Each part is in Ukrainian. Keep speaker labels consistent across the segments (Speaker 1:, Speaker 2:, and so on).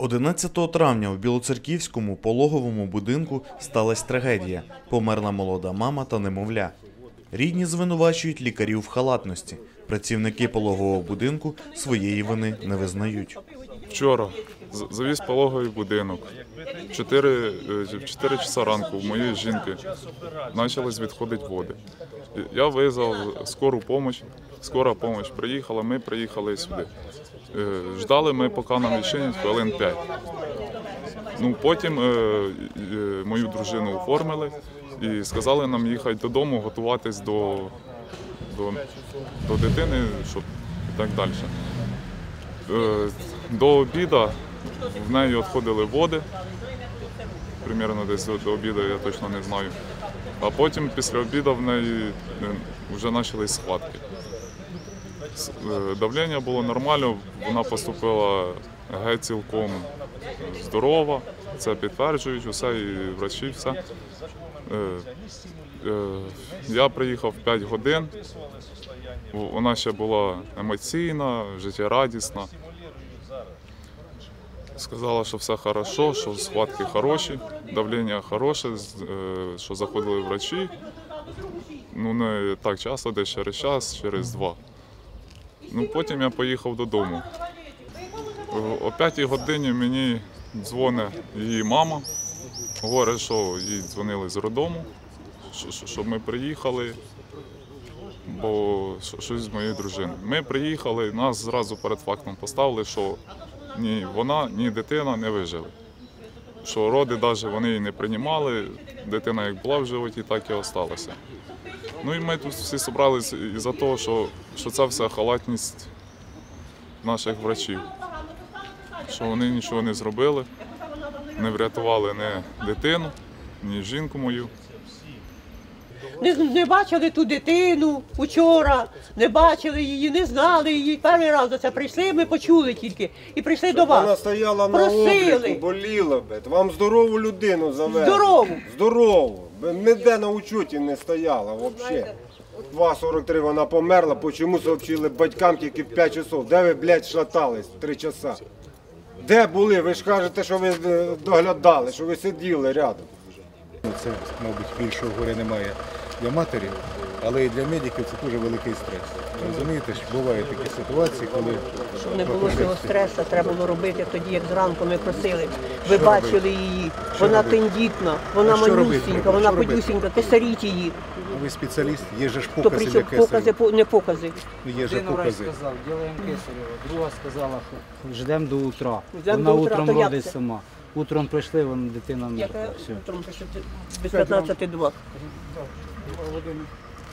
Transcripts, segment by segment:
Speaker 1: 11 травня в Білоцерківському пологовому будинку сталася трагедія. Померла молода мама та немовля. Рідні звинувачують лікарів в халатності. Працівники пологового будинку своєї вини не визнають.
Speaker 2: Вчора завіз пологовий будинок. В 4, 4 часа ранку у моєї жінки почались відходити води. Я визвав скору допомогу, скора допомога приїхала, ми приїхали сюди. Е, Ждали ми, поки нам відчинять хвилин 5. Ну, потім е, е, мою дружину оформили і сказали нам їхати додому, готуватись до, до, до дитини, щоб і так далі. До обіду в неї відходили води. Примірно десь до, обіду, я точно не знаю. А потім після обіду в неї вже почались схватки. Е, Давлення було нормально, вона поступила геть цілком здорова, це підтверджують усе, і врачі, все. Е, е, Я приїхав 5 годин. Вона ще була емоційна, життєрадісна. Сказала, що все хорошо, що схватки хороші, давлення хороше, що заходили врачі. Ну, не так часто, десь через час, через два. Ну, потім я поїхав додому. О- О п'ятій годині мені дзвонить її мама. Говорить, що їй дзвонили з що- щоб ми приїхали, бо щось з моєю дружиною. Ми приїхали, нас зразу перед фактом поставили, що ні вона, ні дитина не вижили. Що роди навіть вони не приймали, дитина як була в животі, так і осталася. Ну і ми тут всі зібралися із-за того, що, що це вся халатність наших врачів. Що вони нічого не зробили, не врятували ні дитину, ні жінку мою.
Speaker 3: Не, не бачили ту дитину вчора, не бачили її, не знали її. Перший раз до це прийшли, ми почули тільки. І прийшли до вас.
Speaker 4: Вона стояла на
Speaker 3: Просили.
Speaker 4: обліку, боліла би. Вам здорову людину завели.
Speaker 3: Здорову.
Speaker 4: Здорову. Би Ніде на учуті не стояла взагалі. 2.43 вона померла, почому сообщили батькам тільки в 5 часов. Де ви, блядь, шатались 3 часа? Де були? Ви ж кажете, що ви е, доглядали, що ви сиділи рядом.
Speaker 5: Ну, Це, мабуть, більшого горя немає для матері, але і для медиків це дуже великий стрес. Розумієте, що бувають такі ситуації, коли
Speaker 3: Щоб не було цього стресу, треба було робити тоді, як зранку ми просили. Ви бачили її, вона тендітна, вона
Speaker 5: А що
Speaker 3: манюсінька, вона подюсінька, кисаріть її.
Speaker 5: ви спеціаліст, є же ж
Speaker 3: То
Speaker 5: покази для
Speaker 3: чому покази, по- не покази.
Speaker 5: Є же
Speaker 6: Один врач
Speaker 5: покази.
Speaker 6: сказав, ділаємо кесарево. Друга сказала, ждемо до утра.
Speaker 3: Ждемо
Speaker 6: Вона
Speaker 3: до утра,
Speaker 6: утром
Speaker 3: то як
Speaker 6: родить
Speaker 3: це?
Speaker 6: сама. Утром прийшли, вон дитина мертва.
Speaker 3: Яка
Speaker 6: Все.
Speaker 3: утром пише, без 15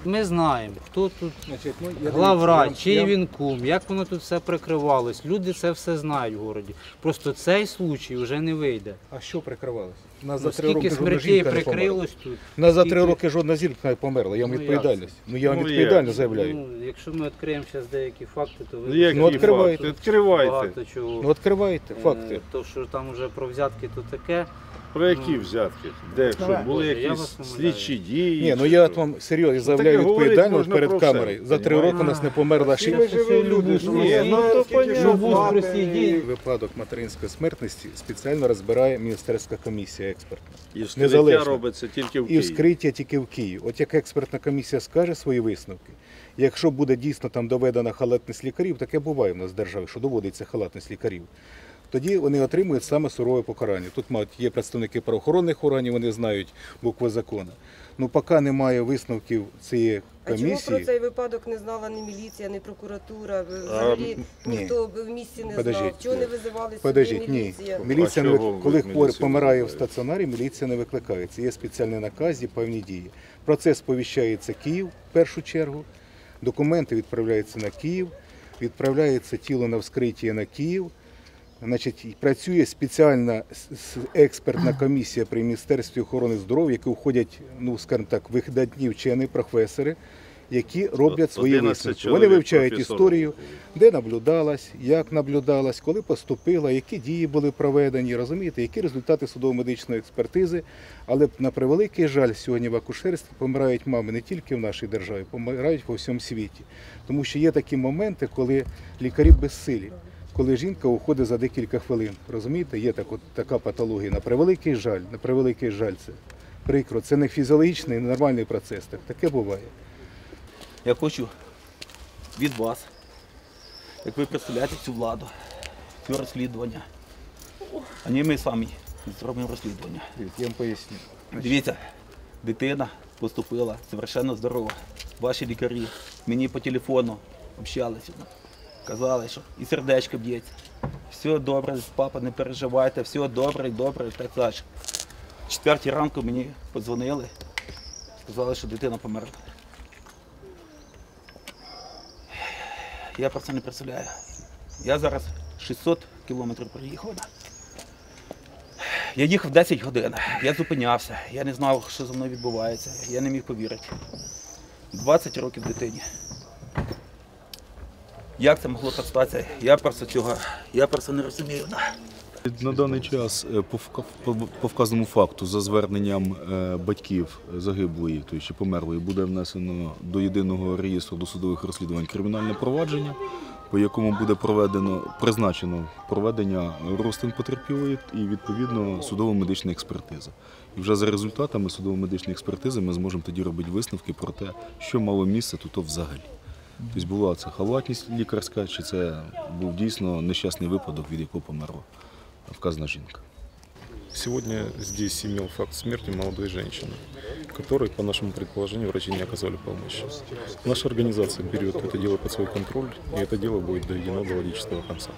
Speaker 6: Ми знаємо, хто тут
Speaker 5: ну,
Speaker 6: главврач, чий він кум, як воно тут все прикривалось. Люди це все знають в городі. Просто цей случай вже не вийде.
Speaker 5: А що прикривалося? Нас
Speaker 6: Ну,
Speaker 5: за три роки
Speaker 6: скільки
Speaker 5: жодна
Speaker 6: смертей
Speaker 5: жінка не померла.
Speaker 6: прикрилось тут.
Speaker 5: Нас за три
Speaker 6: скільки-
Speaker 5: роки жодна жінка не померла, я вам
Speaker 6: Ну,
Speaker 5: відповідальність. Ну я вам
Speaker 7: Ну,
Speaker 5: відповідально заявляю.
Speaker 6: Ну, якщо ми відкриємо зараз деякі факти, то ви
Speaker 7: Ну, які
Speaker 5: Ну, відкривайте.
Speaker 7: факти? Відкривайте.
Speaker 6: багато чого.
Speaker 5: Ну відкривайте
Speaker 6: Е,
Speaker 5: факти.
Speaker 6: То, що там вже про взятки, то таке.
Speaker 7: Про які взятки? Де що були якісь слідчі дії?
Speaker 5: Ні, ну я от вам серйозно заявляю
Speaker 7: говорить
Speaker 5: відповідально
Speaker 7: можна
Speaker 5: перед камерою. За три роки нас не померла ще
Speaker 4: ми живі люди, ми
Speaker 7: ну, то
Speaker 5: Випадок материнської смертності спеціально розбирає міністерська комісія експертна.
Speaker 7: І вскриття робиться тільки в Києві.
Speaker 5: І вскриття тільки в Києві. От як експертна комісія скаже свої висновки, якщо буде дійсно там доведена халатність лікарів, таке буває в нас в державі, що доводиться халатність лікарів. Тоді вони отримують саме сурове покарання. Тут мають є представники правоохоронних органів, вони знають букви закону. Ну поки немає висновків цієї
Speaker 8: А чому про цей випадок не знала ні міліція, ні прокуратура? Взагалі
Speaker 5: ні.
Speaker 8: ніхто в місті не
Speaker 5: Подождіть.
Speaker 8: знав. Чого не визивали сюди
Speaker 5: Подождіть, ні.
Speaker 8: міліція?
Speaker 5: Міліція не коли хворий помирає в стаціонарі, міліція не викликається. Є спеціальний наказ, є певні дії. Про це сповіщається Київ в першу чергу. Документи відправляються на Київ, відправляється тіло на вскриття на Київ. Значить, працює спеціальна експертна комісія при Міністерстві охорони здоров'я, які входять, ну скажімо так, вихідні вчені, професори, які роблять свої
Speaker 7: 11
Speaker 5: висновки. Вони вивчають
Speaker 7: професорів.
Speaker 5: історію, де наблюдалась, як наблюдалась, коли поступила, які дії були проведені, розумієте, які результати судово-медичної експертизи. Але на превеликий жаль, сьогодні в акушерстві помирають мами не тільки в нашій державі, помирають по всьому світі. Тому що є такі моменти, коли лікарі безсилі. Коли жінка уходить за декілька хвилин. Розумієте, є так, от, така патологія. На превеликий жаль, на превеликий жаль це прикро. Це не фізіологічний, не нормальний процес. Так, таке буває.
Speaker 9: Я хочу від вас, як ви представляєте цю владу, цю розслідування. А не ми самі зробимо розслідування.
Speaker 5: Я вам поясню.
Speaker 9: Дивіться, дитина поступила совершенно здорова. Ваші лікарі мені по телефону общалися, казали, що і сердечко б'ється. Все добре, папа, не переживайте, все добре, добре, так далі. Четвертій ранку мені подзвонили, сказали, що дитина померла. Я про це не представляю. Я зараз 600 кілометрів приїхав. Я їхав 10 годин, я зупинявся, я не знав, що зі мною відбувається, я не міг повірити. 20 років дитині. Як це могло так статися? Я просто цього, я просто не розумію.
Speaker 10: На даний час е, по вка- по- по вказаному факту за зверненням е, батьків загиблої, тобто чи померлої, буде внесено до єдиного реєстру досудових розслідувань кримінальне провадження, по якому буде проведено призначено проведення розтин потерпілої і відповідно судово-медична експертиза. І вже за результатами судово-медичної експертизи ми зможемо тоді робити висновки про те, що мало місце тут взагалі. Тобто була це халатність лікарська, чи це був дійсно нещасний випадок, від якого померла вказана жінка.
Speaker 11: Сегодня здесь имел факт смерти молодой женщины, которой, по нашему предположению, врачи не оказали помощи. Наша организация берет это дело под свой контроль, и это дело будет доведено до логического конца.